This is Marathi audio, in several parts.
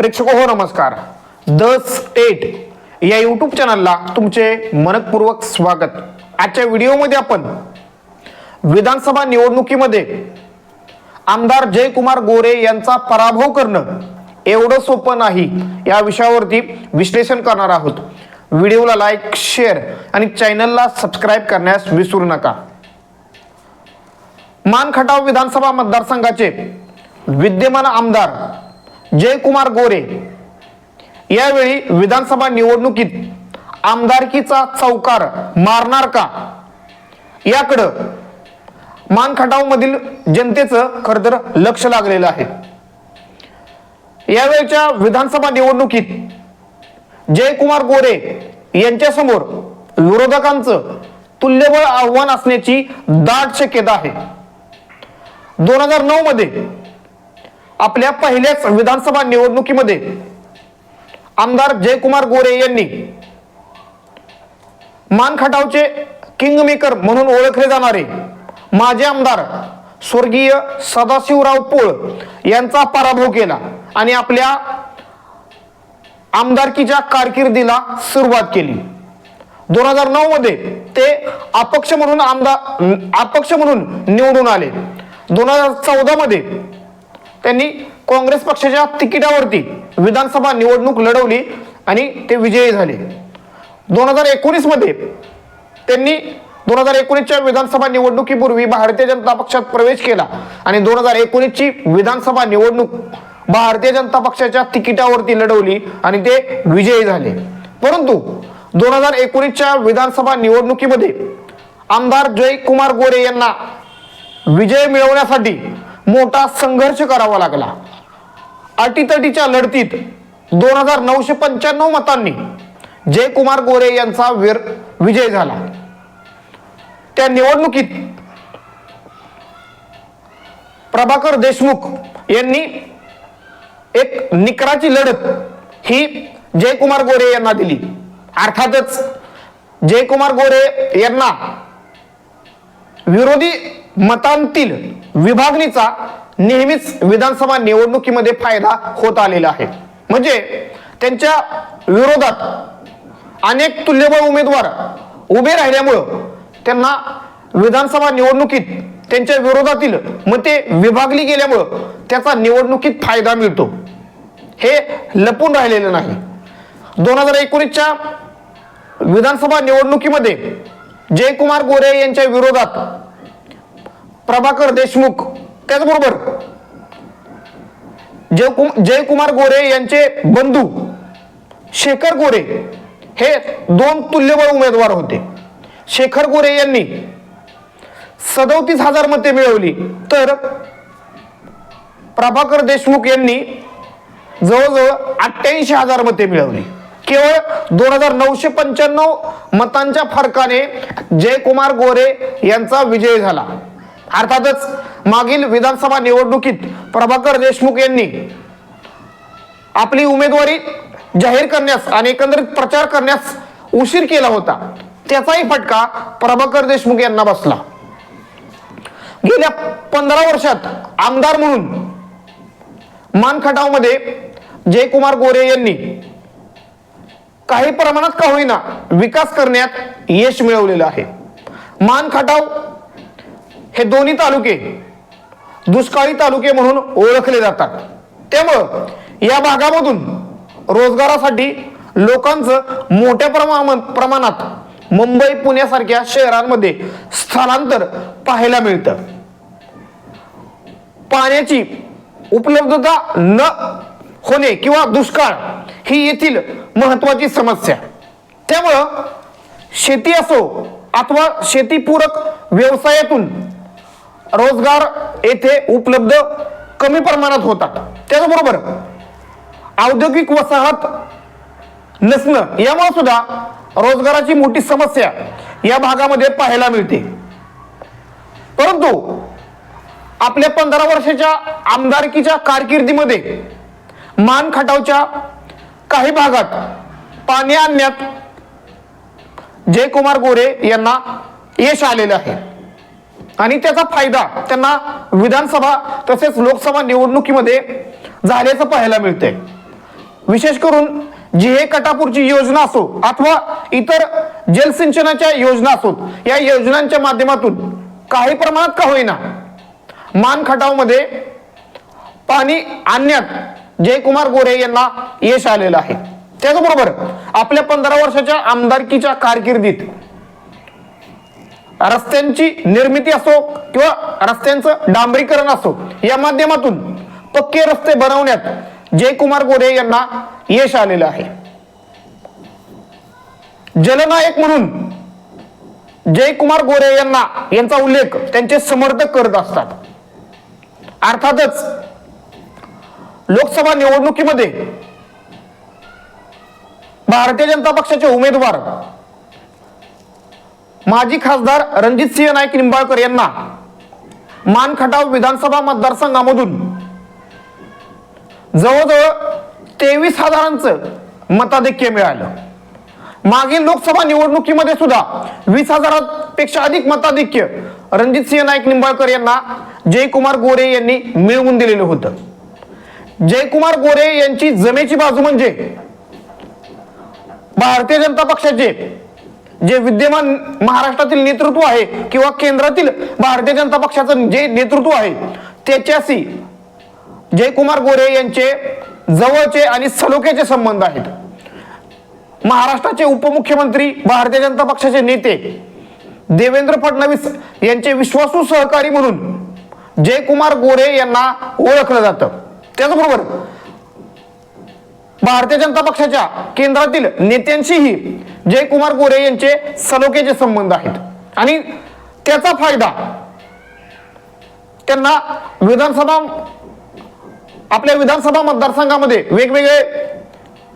प्रेक्षक हो नमस्कार. द स्टेट या यूट्यूब चॅनलला तुमचे मनपूर्वक स्वागत. आजच्या व्हिडिओमध्ये आपण विधानसभा निवडणुकीमध्ये आमदार जयकुमार गोरे यांचा पराभव करणं एवढं सोपं नाही या विषयावरती विश्लेषण करणार आहोत. व्हिडिओला लाईक शेअर आणि चॅनलला सबस्क्राईब करण्यास विसरू नका. मानखटाव विधानसभा मतदारसंघाचे विद्यमान आमदार जयकुमार गोरे. यावेळी विधानसभा निवडणुकीत आमदारकीचा चौकार मारणार का? याकडं मानखटावमधील जनतेचं खरं तर लक्ष लागलेलं आहे. यावेळच्या विधानसभा निवडणुकीत जयकुमार गोरे यांच्यासमोर विरोधकांचं तुल्यबळ आव्हान असण्याची दाट शक्यता आहे. दोन हजार नऊ मध्ये आपल्या पहिल्याच विधानसभा निवडणुकीमध्ये आमदार जयकुमार गोरे यांनी मानखटावचे किंगमेकर म्हणून ओळखले जाणारे माजी आमदार स्वर्गीय सदाशिवराव पोळ यांचा पराभव केला आणि आपल्या आमदारकीच्या कारकिर्दीला सुरुवात केली. दोन हजार नऊ मध्ये ते अपक्ष म्हणून आमदार अपक्ष म्हणून निवडून आले. दोन हजार चौदा मध्ये त्यांनी काँग्रेस पक्षाच्या तिकिटावरती विधानसभा निवडणूक लढवली आणि ते विजयी झाले. दोन हजार एकोणीसमध्ये त्यांनी दोन हजार एकोणीसच्या विधानसभा निवडणुकीपूर्वी भारतीय जनता पक्षात प्रवेश केला आणि दोन हजार एकोणीसची विधानसभा निवडणूक भारतीय जनता पक्षाच्या तिकिटावरती लढवली आणि ते विजयी झाले. परंतु दोन हजार एकोणीसच्या विधानसभा निवडणुकीमध्ये आमदार जयकुमार गोरे यांना विजय मिळवण्यासाठी मोठा संघर्ष करावा लागला. अटीतटीच्या लढतीत दोन हजार नऊशे पंच्याण्णव मतांनी जयकुमार गोरे यांचा वीर विजय झाला. त्या निवडणुकीत प्रभाकर देशमुख यांनी एक निकराची लढत ही जयकुमार गोरे यांना दिली. अर्थातच जयकुमार गोरे यांना विरोधी मतांतील विभागणीचा नेहमीच विधानसभा निवडणुकीमध्ये फायदा होत आलेला आहे. म्हणजे त्यांच्या विरोधात अनेक तुल्यबळ उमेदवार उभे राहिल्यामुळं त्यांना विधानसभा निवडणुकीत त्यांच्या विरोधातील मते विभागली गेल्यामुळं त्याचा निवडणुकीत फायदा मिळतो. हे लपून राहिलेलं नाही. दोन हजार एकोणीसच्या विधानसभा निवडणुकीमध्ये जयकुमार गोरे यांच्या विरोधात प्रभाकर देशमुख. त्याचबरोबर जयकुम जयकुमार गोरे यांचे बंधू. शेखर गोरे हे दोन तुल्यबळ उमेदवार होते. शेखर गोरे यांनी सदोतीस हजार मते मिळवली. तर प्रभाकर देशमुख यांनी जवळजवळ अठ्ठ्याऐंशी हजार मते मिळवली. केवळ दोन हजार नऊशे पंच्याण्णव मतांच्या फरकाने जयकुमार गोरे यांचा विजय झाला. अर्थातच मागील विधानसभा निवडणुकीत प्रभाकर देशमुख यांनी आपली उमेदवारी जाहीर करण्यास आणि एकंदरीत प्रचार करण्यास उशीर केला होता. त्याचाही फटका प्रभाकर देशमुख यांना बसला. गेल्या पंधरा वर्षात आमदार म्हणून मानखटावमध्ये जयकुमार गोरे यांनी काही प्रमाणात का होईना विकास करण्यात यश मिळवलेलं आहे. मानखटाव हे दोन्ही तालुके दुष्काळी तालुके म्हणून ओळखले जातात. त्यामुळं या भागामधून रोजगारासाठी लोकांचं मोठ्या प्रमा प्रमाणात मुंबई पुण्यासारख्या शहरांमध्ये स्थलांतर पाहायला मिळतं. पाण्याची उपलब्धता न होणे किंवा दुष्काळ ही येथील महत्वाची समस्या. त्यामुळं शेती असो अथवा शेतीपूरक व्यवसायातून रोजगार येथे उपलब्ध कमी प्रमाणात होतात. त्याचबरोबर औद्योगिक वसाहत नसणं यामुळे सुद्धा रोजगाराची मोठी समस्या या भागामध्ये पाहायला मिळते. परंतु आपल्या पंधरा वर्षाच्या आमदारकीच्या कारकिर्दीमध्ये मान खटावच्या काही भागात पाणी आणण्यात जयकुमार गोरे यांना यश आलेलं आहे. आणि त्याचा फायदा त्यांना विधानसभा तसेच लोकसभा निवडणुकीमध्ये झाल्याचं पाहायला मिळतंय. विशेष करून जी हे कटापूरची योजना असो अथवा इतर जलसिंचनाच्या योजना असोत या योजनांच्या माध्यमातून काही प्रमाणात का होईना मान खटावमध्ये पाणी आणण्यात जयकुमार गोरे यांना यश आलेलं आहे. त्याचबरोबर आपल्या पंधरा वर्षाच्या आमदारकीच्या कारकिर्दीत रस्त्यांची निर्मिती असो किंवा रस्त्यांचं डांबरीकरण असो या माध्यमातून पक्के रस्ते बनवण्यात जयकुमार गोरे यांना यश आलेलं आहे. जलनायक म्हणून जयकुमार गोरे यांना यांचा उल्लेख त्यांचे समर्थक करत असतात. अर्थातच लोकसभा निवडणुकीमध्ये भारतीय जनता पक्षाचे उमेदवार माजी खासदार रणजितसिंह नाईक निंबाळकर यांना मानखटाव विधानसभा मतदारसंघामधून जवळजवळ तेवीस हजारांचं मताधिक्य मिळालं. मागील लोकसभा निवडणुकीमध्ये सुद्धा वीस हजारापेक्षा अधिक मताधिक्य रणजित सिंह नाईक निंबाळकर यांना जयकुमार गोरे यांनी मिळवून दिलेलं होतं. जयकुमार गोरे यांची जमेची बाजू म्हणजे भारतीय जनता पक्षाचे जे विद्यमान महाराष्ट्रातील नेतृत्व आहे किंवा केंद्रातील भारतीय जनता पक्षाचं जे नेतृत्व आहे त्याच्याशी जयकुमार गोरे यांचे जवळचे आणि सलोख्याचे संबंध आहेत. महाराष्ट्राचे उपमुख्यमंत्री भारतीय जनता पक्षाचे नेते देवेंद्र फडणवीस यांचे विश्वासू सहकारी म्हणून जयकुमार गोरे यांना ओळखलं जातं. त्याचबरोबर भारतीय जनता पक्षाच्या केंद्रातील नेत्यांशीही जयकुमार गोरे यांचे सलोख्याचे संबंध आहेत. आणि त्याचा फायदा त्यांना विधानसभा आपल्या विधानसभा मतदारसंघामध्ये वेगवेगळे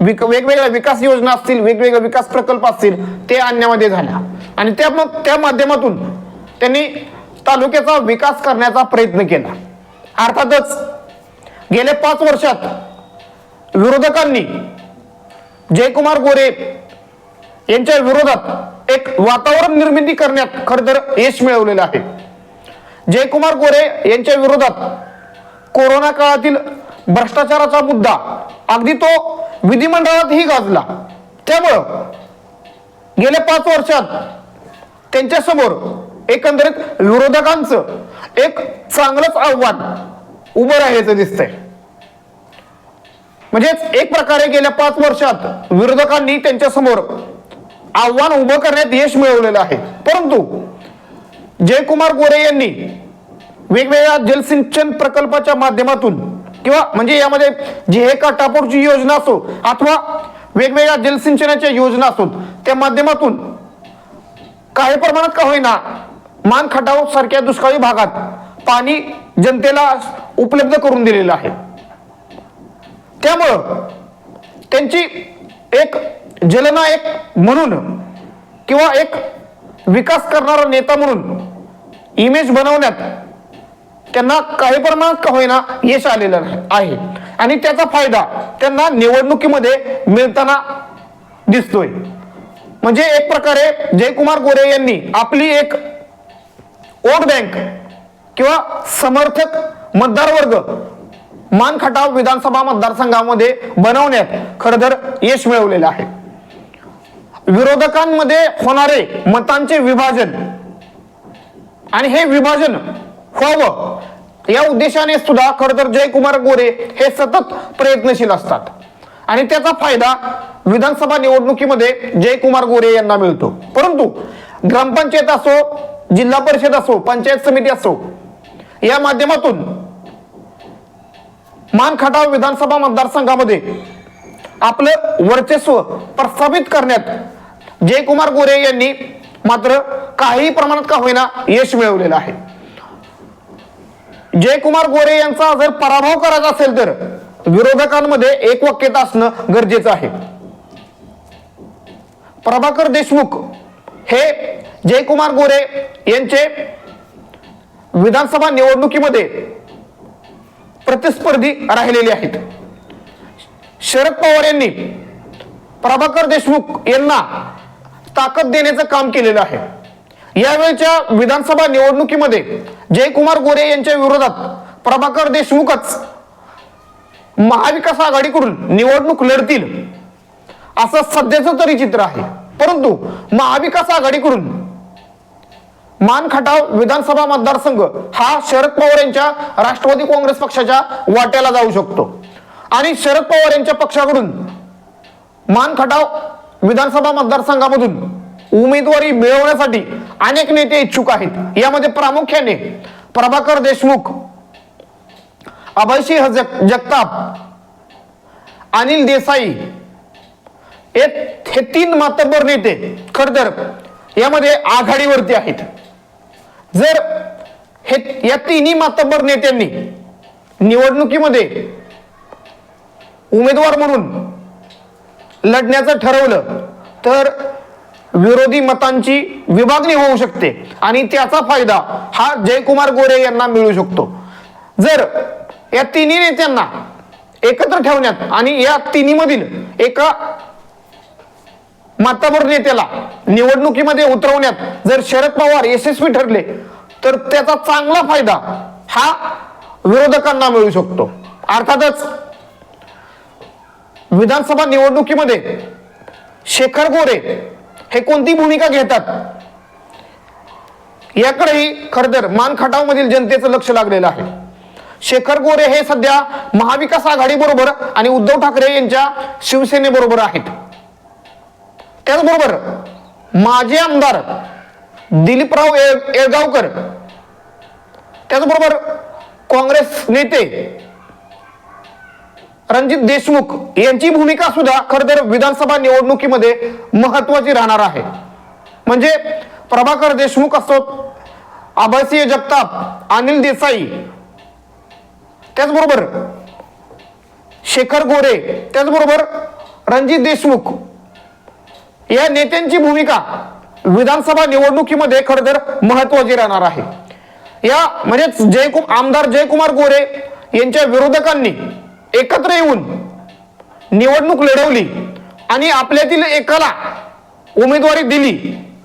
विक वेगवेगळ्या विकास योजना असतील वेगवेगळे विकास प्रकल्प असतील ते आणण्यामध्ये झाल्या. आणि त्या मग त्या माध्यमातून त्यांनी तालुक्याचा विकास करण्याचा प्रयत्न केला. अर्थातच गेल्या पाच वर्षात विरोधकांनी जयकुमार गोरे यांच्या विरोधात एक वातावरण निर्मिती करण्यात खर तर यश मिळवलेलं आहे. जयकुमार गोरे यांच्या विरोधात कोरोना काळातील भ्रष्टाचाराचा मुद्दा अगदी तो विधिमंडळातही गाजला. त्यामुळं गेल्या पाच वर्षात त्यांच्यासमोर एकंदरीत विरोधकांचं एक चांगलंच आव्हान उभं राहायचं दिसतंय. म्हणजेच एक प्रकारे गेल्या पाच वर्षात विरोधकांनी त्यांच्यासमोर आव्हान उभं करण्यात यश मिळवलेलं आहे. परंतु जयकुमार गोरे यांनी वेगवेगळ्या जलसिंचन प्रकल्पाच्या माध्यमातून किंवा म्हणजे यामध्ये जे हे टापोरची योजना असो अथवा वेगवेगळ्या जलसिंचनाच्या योजना असोत त्या माध्यमातून काही प्रमाणात का होईना मान खटाव सारख्या दुष्काळी भागात पाणी जनतेला उपलब्ध करून दिलेलं आहे. त्यामुळं त्यांची एक जलनायक म्हणून किंवा एक विकास करणारा नेता म्हणून इमेज बनवण्यात त्यांना काही प्रमाणात का होईना यश आलेलं आहे. आणि त्याचा फायदा त्यांना निवडणुकीमध्ये मिळताना दिसतोय. म्हणजे एक प्रकारे जयकुमार गोरे यांनी आपली एक वोट बँक किंवा समर्थक मतदार वर्ग मान खटाव विधानसभा मतदारसंघामध्ये बनवण्यात खर तर यश मिळवलेलं आहे. विरोधकांमध्ये होणारे मतांचे विभाजन आणि हे विभाजन व्हावं या उद्देशाने सुद्धा खर तर जयकुमार गोरे हे सतत प्रयत्नशील असतात. आणि त्याचा फायदा विधानसभा निवडणुकीमध्ये जयकुमार गोरे यांना मिळतो. परंतु ग्रामपंचायत असो जिल्हा परिषद असो पंचायत समिती असो या माध्यमातून मानखटाव विधानसभा मतदारसंघामध्ये आपलं वर्चस्व प्रस्थापित करण्यात जयकुमार गोरे यांनी मात्र काही प्रमाणात का होईना यश मिळवलेलं आहे. जयकुमार गोरे यांचा जर पराभव करायचा असेल तर विरोधकांमध्ये एक वाक्यता असणं गरजेचं आहे. प्रभाकर देशमुख हे जयकुमार गोरे यांचे विधानसभा निवडणुकीमध्ये प्रतिस्पर्धी राहिलेले आहेत. शरद पवार यांनी प्रभाकर देशमुख यांना ताकद देण्याचं काम केलेलं आहे. यावेळच्या विधानसभा निवडणुकीमध्ये जयकुमार गोरे यांच्या विरोधात प्रभाकर देशमुखच महाविकास आघाडीकडून निवडणूक लढतील असं सध्याचं तरी चित्र आहे. परंतु महाविकास आघाडीकडून मान खटाव विधानसभा मतदारसंघ हा शरद पवार यांच्या राष्ट्रवादी काँग्रेस पक्षाच्या वाट्याला जाऊ शकतो. आणि शरद पवार यांच्या पक्षाकडून मान खटाव विधानसभा मतदारसंघामधून उमेदवारी मिळवण्यासाठी अनेक नेते इच्छुक आहेत. यामध्ये प्रामुख्याने प्रभाकर देशमुख अभयसिंह जग जगताप अनिल देसाई हे हे तीन मातब्बर नेते खर तर यामध्ये आघाडीवरती आहेत. जर हे या तिन्ही मातब्बर नेत्यांनी निवडणुकीमध्ये उमेदवार म्हणून लढण्याचं ठरवलं तर विरोधी मतांची विभागणी होऊ शकते आणि त्याचा फायदा हा जयकुमार गोरे यांना मिळू शकतो. जर या तिन्ही नेत्यांना एकत्र ठेवण्यात आणि या तिन्हीमधील एका माताबर नेत्याला निवडणुकीमध्ये उतरवण्यात जर शरद पवार यशस्वी ठरले तर त्याचा चांगला फायदा हा विरोधकांना मिळू शकतो. अर्थातच विधानसभा निवडणुकीमध्ये शेखर गोरे हे कोणती भूमिका घेतात? याकडेही खर तर मान खटावमधील जनतेचं लक्ष लागलेलं आहे. शेखर गोरे हे सध्या महाविकास आघाडी बरोबर आणि उद्धव ठाकरे यांच्या शिवसेनेबरोबर आहेत. त्याचबरोबर माजी आमदार दिलीपराव येळगावकर त्याचबरोबर काँग्रेस नेते रणजित देशमुख यांची भूमिका सुद्धा खर तर विधानसभा निवडणुकीमध्ये महत्वाची राहणार आहे. म्हणजे प्रभाकर देशमुख असोत आभासीय जगताप अनिल देसाई त्याचबरोबर शेखर गोरे त्याचबरोबर रणजित देशमुख या नेत्यांची भूमिका विधानसभा निवडणुकीमध्ये खरं तर महत्वाची राहणार आहे. या म्हणजेच जयकुम आमदार जयकुमार गोरे यांच्या विरोधकांनी एकत्र येऊन निवडणूक लढवली आणि आपल्यातील एकाला उमेदवारी दिली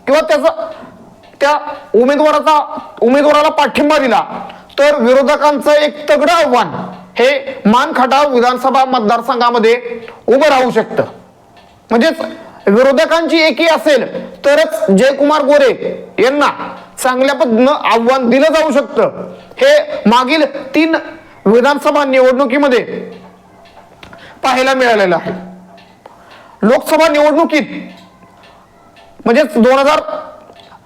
किंवा त्याचा त्या उमेदवाराचा उमेदवाराला पाठिंबा दिला तर विरोधकांचं एक तगडं आव्हान हे मानखटाव विधानसभा मतदारसंघामध्ये उभं राहू शकतं. म्हणजेच विरोधकांची एकी असेल तरच जयकुमार गोरे यांना चांगल्या पद्धतीनं आव्हान दिलं जाऊ शकतं. हे मागील तीन विधानसभा निवडणुकीमध्ये पाहायला मिळालेलं आहे. लोकसभा निवडणुकीत म्हणजेच दोन हजार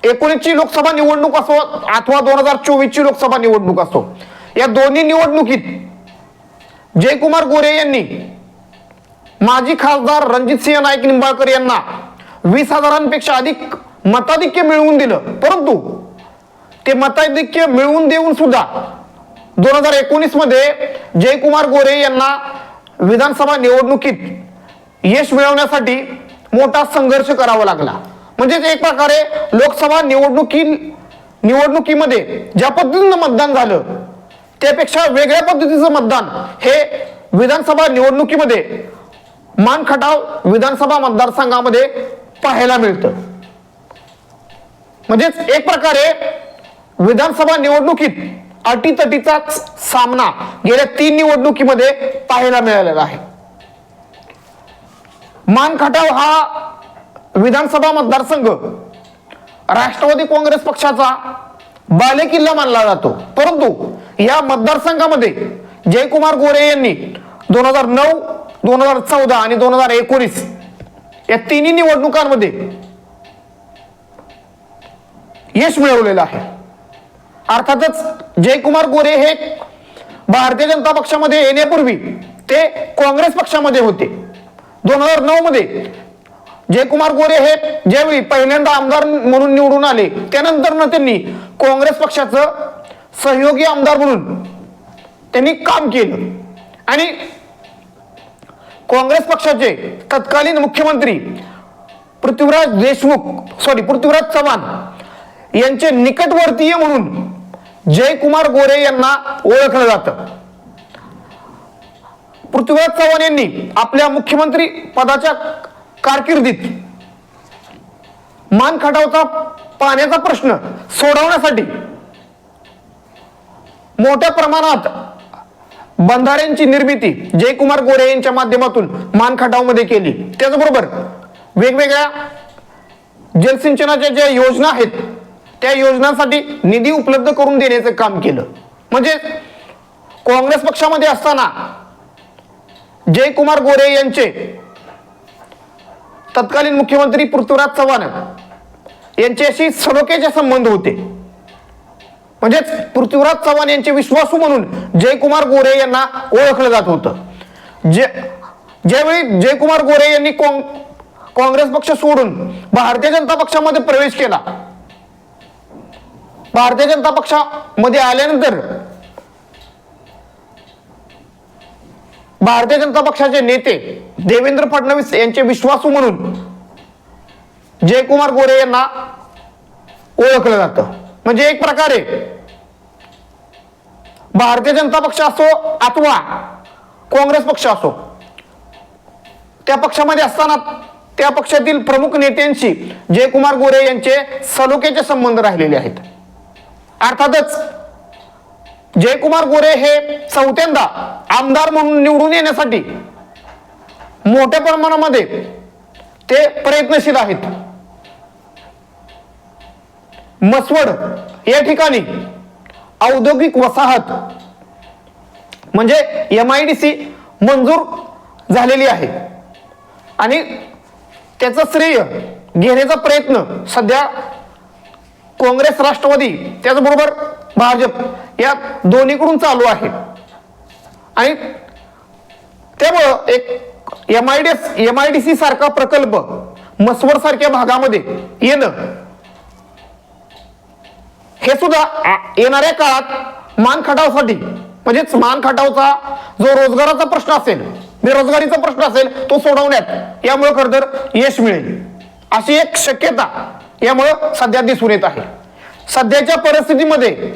एकोणीसची लोकसभा निवडणूक असो अथवा दोन हजार चोवीसची लोकसभा निवडणूक असो या दोन्ही निवडणुकीत जयकुमार गोरे यांनी माजी खासदार रणजितसिंह नाईक निंबाळकर यांना वीस हजारांपेक्षा अधिक मताधिक्य मिळवून दिलं. परंतु ते मताधिक्य मिळवून देऊन सुद्धा दोन हजार एकोणीसमध्ये जयकुमार गोरे यांना विधानसभा निवडणुकीत यश मिळवण्यासाठी मोठा संघर्ष करावा लागला. म्हणजेच एक प्रकारे लोकसभा निवडणुकी निवडणुकीमध्ये ज्या पद्धतीनं मतदान झालं त्यापेक्षा वेगळ्या पद्धतीचं मतदान हे विधानसभा निवडणुकीमध्ये मान खटाव विधानसभा मतदारसंघामध्ये पाहायला मिळतं. म्हणजेच एक प्रकारे विधानसभा निवडणुकीत अटीतटीचा सामना गेल्या तीन निवडणुकीमध्ये पाहायला मिळालेला आहे. मान खटाव हा विधानसभा मतदारसंघ राष्ट्रवादी काँग्रेस पक्षाचा बालेकिल्ला मानला जातो. परंतु या मतदारसंघामध्ये जयकुमार गोरे यांनी दोन हजार नऊ दोन हजार चौदा आणि दोन हजार एकोणीस या तिन्ही निवडणुकांमध्ये यश मिळवलेलं आहे. अर्थातच जयकुमार गोरे हे भारतीय जनता पक्षामध्ये येण्यापूर्वी ते काँग्रेस पक्षामध्ये होते. दोन हजार नऊ मध्ये जयकुमार गोरे हे ज्यावेळी पहिल्यांदा आमदार म्हणून निवडून आले त्यानंतर ना त्यांनी काँग्रेस पक्षाचं सहयोगी आमदार म्हणून त्यांनी काम केलं. आणि काँग्रेस पक्षाचे तत्कालीन मुख्यमंत्री पृथ्वीराज देशमुख सॉरी पृथ्वीराज चव्हाण यांचे निकटवर्तीय म्हणून जयकुमार गोरे यांना ओळखलं जातं. पृथ्वीराज चव्हाण यांनी आपल्या मुख्यमंत्री पदाच्या कारकिर्दीत मान खटावचा पाण्याचा प्रश्न सोडवण्यासाठी मोठ्या प्रमाणात बंधाऱ्यांची निर्मिती जयकुमार गोरे यांच्या माध्यमातून मानखटावमध्ये केली. त्याचबरोबर वेगवेगळ्या जलसिंचनाच्या ज्या योजना आहेत त्या योजनांसाठी निधी उपलब्ध करून देण्याचं काम केलं. म्हणजे काँग्रेस पक्षामध्ये असताना जयकुमार गोरे यांचे तत्कालीन मुख्यमंत्री पृथ्वीराज चव्हाण यांच्याशी सलोख्याचे संबंध होते. म्हणजेच पृथ्वीराज चव्हाण यांचे विश्वासू म्हणून जयकुमार गोरे यांना ओळखलं जात होतं. जे ज्यावेळी जयकुमार गोरे यांनी काँग्रेस पक्ष सोडून भारतीय जनता पक्षामध्ये प्रवेश केला भारतीय जनता पक्षामध्ये आल्यानंतर भारतीय जनता पक्षाचे नेते देवेंद्र फडणवीस यांचे विश्वासू म्हणून जयकुमार गोरे यांना ओळखलं जातं. म्हणजे एक प्रकारे भारतीय जनता पक्ष असो अथवा काँग्रेस पक्ष असो त्या पक्षामध्ये असताना त्या पक्षातील प्रमुख नेत्यांशी जयकुमार गोरे यांचे सलोख्याचे संबंध राहिलेले आहेत. अर्थातच जयकुमार गोरे हे चौथ्यांदा आमदार म्हणून निवडून येण्यासाठी मोठ्या प्रमाणामध्ये ते प्रयत्नशील आहेत. मसवड या ठिकाणी औद्योगिक वसाहत. म्हणजे एम आय डी सी मंजूर झालेली आहे. आणि त्याचं श्रेय घेण्याचा प्रयत्न सध्या काँग्रेस राष्ट्रवादी त्याचबरोबर भाजप या दोन्हीकडून चालू आहे. आणि त्यामुळं एक M I D M I D C सारखा प्रकल्प मसवड सारख्या भागामध्ये येणं हे सुद्धा येणाऱ्या काळात मान खटावसाठी म्हणजेच मान खटावचा जो रोजगाराचा प्रश्न असेल बेरोजगारीचा प्रश्न असेल तो सोडवण्यात यामुळे खर तर यश मिळेल. अशी एक शक्यता यामुळं सध्या दिसून येत आहे. सध्याच्या परिस्थितीमध्ये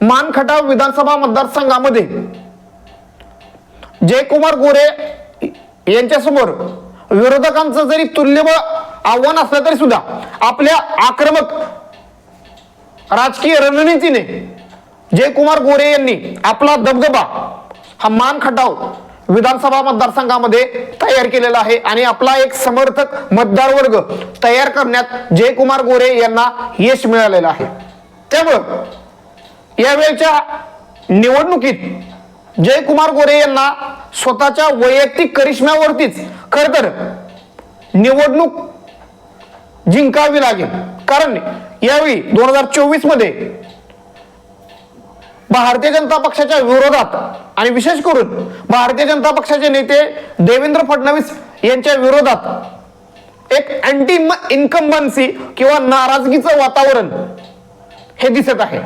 मानखटाव विधानसभा मतदारसंघामध्ये जयकुमार गोरे यांच्यासमोर विरोधकांचं जरी तुल्यबळ आव्हान असलं तरी सुद्धा आपल्या आक्रमक राजकीय रणनीतीने जयकुमार गोरे यांनी आपला दबदबा हा मान खटाव विधानसभा मतदारसंघामध्ये तयार केलेला आहे आणि आपला एक समर्थक मतदार वर्ग तयार करण्यात जयकुमार गोरे यांना यश मिळालेलं आहे. त्यामुळं यावेळच्या निवडणुकीत जयकुमार गोरे यांना स्वतःच्या वैयक्तिक करिश्म्यावरतीच खर तर निवडणूक जिंकावी लागेल. कारण यावेळी दोन हजार चोवीसमध्ये भारतीय जनता पक्षाच्या विरोधात आणि विशेष करून भारतीय जनता पक्षाचे नेते देवेंद्र फडणवीस यांच्या विरोधात एक अँटी इन्कम्बन्सी किंवा नाराजगीचं वातावरण हे दिसत आहे.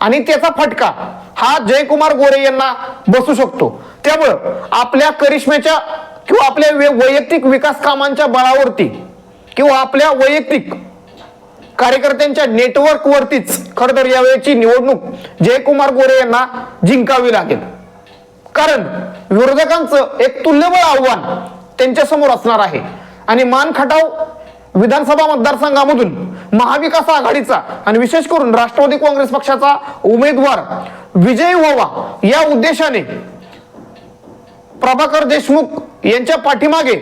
आणि त्याचा फटका हा जयकुमार गोरे यांना बसू शकतो. त्यामुळं आपल्या करिश्म्याच्या किंवा आपल्या वैयक्तिक विकास कामांच्या बळावरती किंवा आपल्या वैयक्तिक कार्यकर्त्यांच्या नेटवर्क वरतीच खर तर यावेळेची निवडणूक जयकुमार गोरे यांना जिंकावी लागेल. कारण विरोधकांचं एक तुल्यबळ आव्हान त्यांच्यासमोर असणार आहे. आणि मान खटाव विधानसभा मतदारसंघामधून महाविकास आघाडीचा आणि विशेष करून राष्ट्रवादी काँग्रेस पक्षाचा उमेदवार विजयी व्हावा या उद्देशाने प्रभाकर देशमुख यांच्या पाठीमागे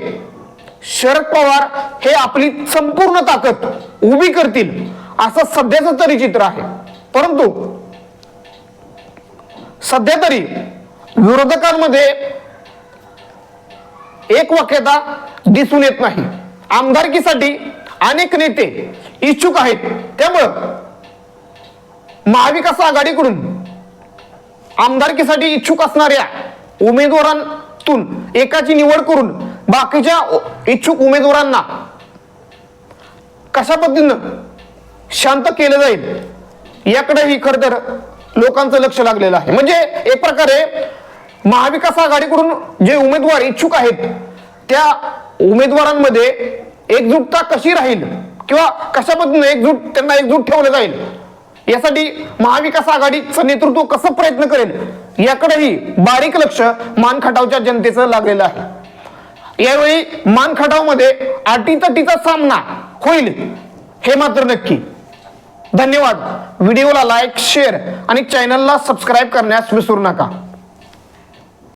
शरद पवार हे आपली संपूर्ण ताकद उभी करतील. असं सध्याचं तरी चित्र आहे. परंतु सध्या तरी विरोधकांमध्ये एक वाक्यता दिसून येत नाही. आमदारकीसाठी अनेक नेते इच्छुक आहेत. त्यामुळं महाविकास आघाडीकडून आमदारकीसाठी इच्छुक असणाऱ्या उमेदवारांतून एकाची निवड करून बाकीच्या इच्छुक उमेदवारांना कशा पद्धतीनं शांत केलं जाईल याकडेही खर तर लोकांचं लक्ष लागलेलं आहे. म्हणजे एक प्रकारे महाविकास आघाडीकडून जे उमेदवार इच्छुक आहेत त्या उमेदवारांमध्ये एकजुटता कशी राहील किंवा कशा पद्धतीने एकजूट त्यांना एकजूट ठेवलं जाईल यासाठी महाविकास आघाडीचं नेतृत्व कसं प्रयत्न करेल याकडेही बारीक लक्ष मानखटावच्या जनतेचं लागलेलं आहे. यावेळी मानखटावमध्ये अटीतटीचा सामना होईल. हे मात्र नक्की. धन्यवाद. व्हिडिओला लाईक शेअर आणि चॅनलला सबस्क्राईब करण्यास विसरू नका.